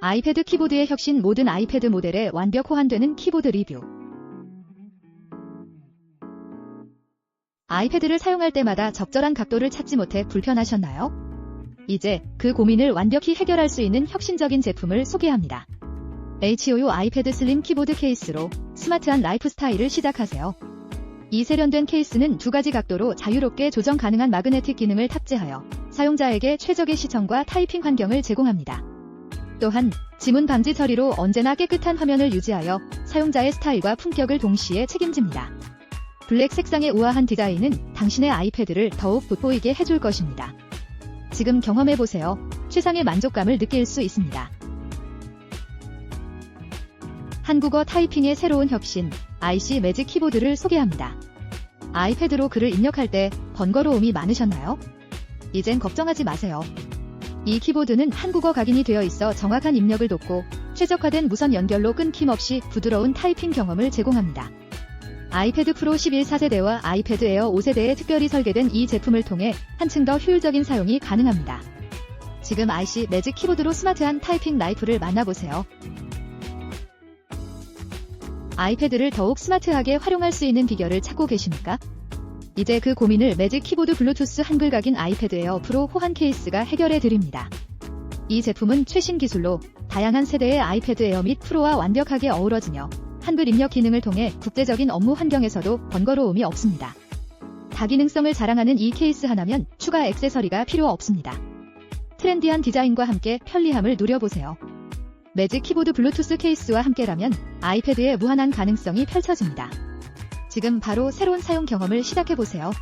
아이패드 키보드의 혁신 모든 아이패드 모델에 완벽 호환되는 키보드 리뷰. 아이패드를 사용할 때마다 적절한 각도를 찾지 못해 불편하셨나요? 이제 그 고민을 완벽히 해결할 수 있는 혁신적인 제품을 소개합니다. HOU 아이패드 슬림 키보드 케이스로 스마트한 라이프 스타일을 시작하세요. 이 세련된 케이스는 두 가지 각도로 자유롭게 조정 가능한 마그네틱 기능을 탑재하여 사용자에게 최적의 시청과 타이핑 환경을 제공합니다. 또한 지문 방지 처리로 언제나 깨끗한 화면을 유지하여 사용자의 스타일과 품격을 동시에 책임집니다. 블랙 색상의 우아한 디자인은 당신의 아이패드를 더욱 돋보이게 해줄 것입니다. 지금 경험해보세요. 최상의 만족감을 느낄 수 있습니다. 한국어 타이핑의 새로운 혁신, IC 매직 키보드를 소개합니다. 아이패드로 글을 입력할 때 번거로움이 많으셨나요? 이젠 걱정하지 마세요. 이 키보드는 한국어 각인이 되어 있어 정확한 입력을 돕고 최적화된 무선 연결로 끊김없이 부드러운 타이핑 경험을 제공합니다. 아이패드 프로 11 4세대와 아이패드 에어 5세대에 특별히 설계된 이 제품을 통해 한층 더 효율적인 사용이 가능합니다. 지금 IC 매직 키보드로 스마트한 타이핑 라이프를 만나보세요. 아이패드를 더욱 스마트하게 활용할 수 있는 비결을 찾고 계십니까? 이제 그 고민을 매직 키보드 블루투스 한글 각인 아이패드 에어 프로 호환 케이스가 해결해 드립니다. 이 제품은 최신 기술로 다양한 세대의 아이패드 에어 및 프로와 완벽하게 어우러지며 한글 입력 기능을 통해 국제적인 업무 환경에서도 번거로움이 없습니다. 다기능성을 자랑하는 이 케이스 하나면 추가 액세서리가 필요 없습니다. 트렌디한 디자인과 함께 편리함을 누려보세요. 매직 키보드 블루투스 케이스와 함께라면 아이패드의 무한한 가능성이 펼쳐집니다. 지금 바로 새로운 사용 경험을 시작해보세요.